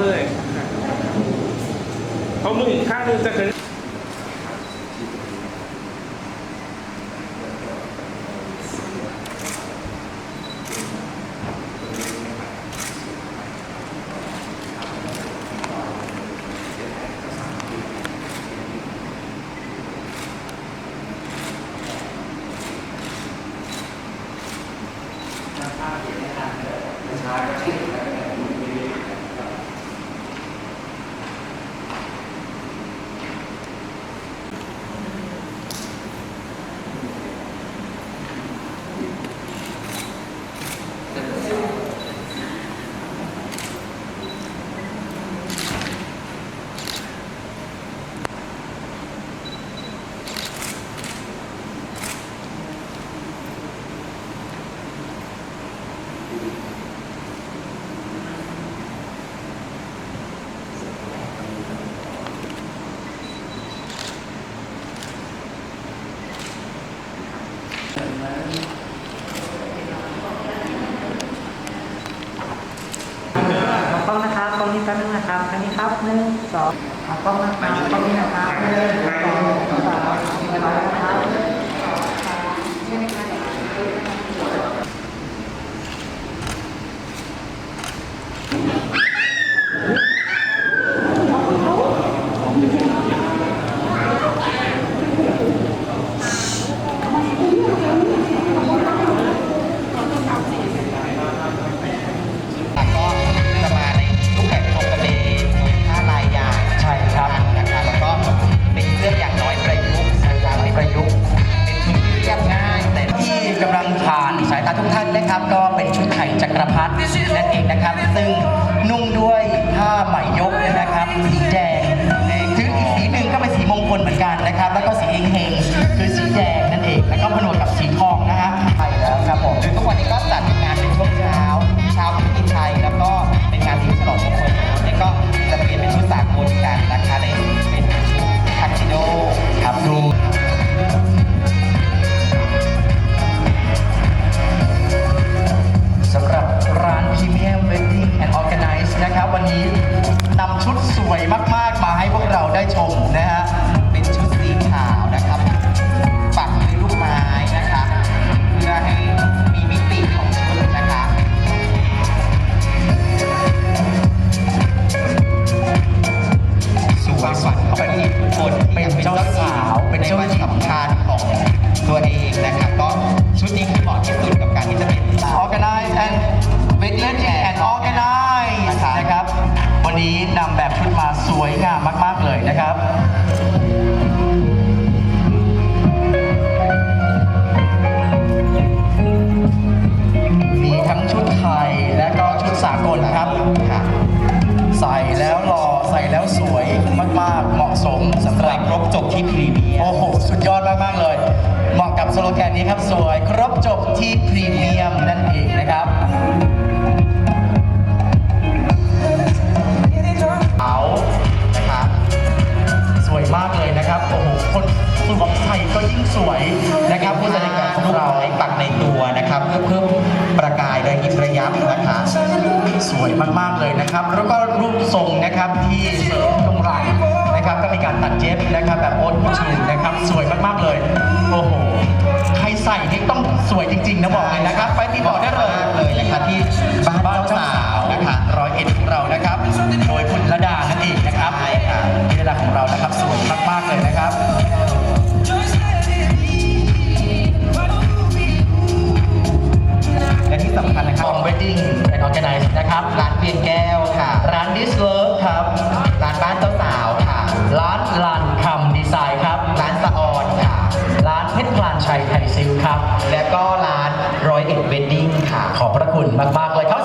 เลยเพราะมืออีกข้างหนึงจะเขิน ป๊บนึงนะครับอันนี้ครับหนึ่งสองขอกล้องนะครับกล้องนี้นะครับหนึ่งสอง รพัฒน์นั่นเองนะครับ ซึ่ง วยมากๆ มาให้พวกเราได้ชมนะฮะ เป็นชุดสีขาวนะครับ ปักด้วยลูกไม้นะคะเพื่อให้มีมิติของชุดนะคะสวยฝันของทุกคนเป็นเจ้าสาว เป็นเจ้าสำคัญของตัวเองนะคะก็ชุดนี้คือเหมาะที่สุดกับการที่จะเป็น Organize and Wedding and Organize นะครับ นนี้นำแบบชุดมาสวยงามมาก ๆ เลยนะครับมีทั้งชุดไทยและก็ชุดสากลครับค่ะใส่แล้วหล่อใส่แล้วสวยมาก ๆ เหมาะสมสำหใส่รับครบจบที่พรีเมียมโอ้โห สุดยอดมาก ๆ เลย เหมาะกับสโลแกนนี้ครับสวย ครบจบที่พรีเมียมนั่นเองนะครับ พื่อเพิ่มประกายได้ยิบระยับนะคะสวยมากๆเลยนะครับ แล้วก็รูปทรงนะครับที่เสริมตรงหลังนะครับ ก็มีการตัดเย็บนะครับแบบโอ๊ตชูนะครับ สวยมากๆเลย โอ้โห ใครใส่นี่ต้องสวยจริงๆนะบอกเลยนะครับ ไปติดต่อได้เลย เพชรพลานชัยไทยซิลครับ และก็ร้านร้อยเอ็ดเวดดิ้งค่ะ ขอบพระคุณมาก ๆ เลยครับ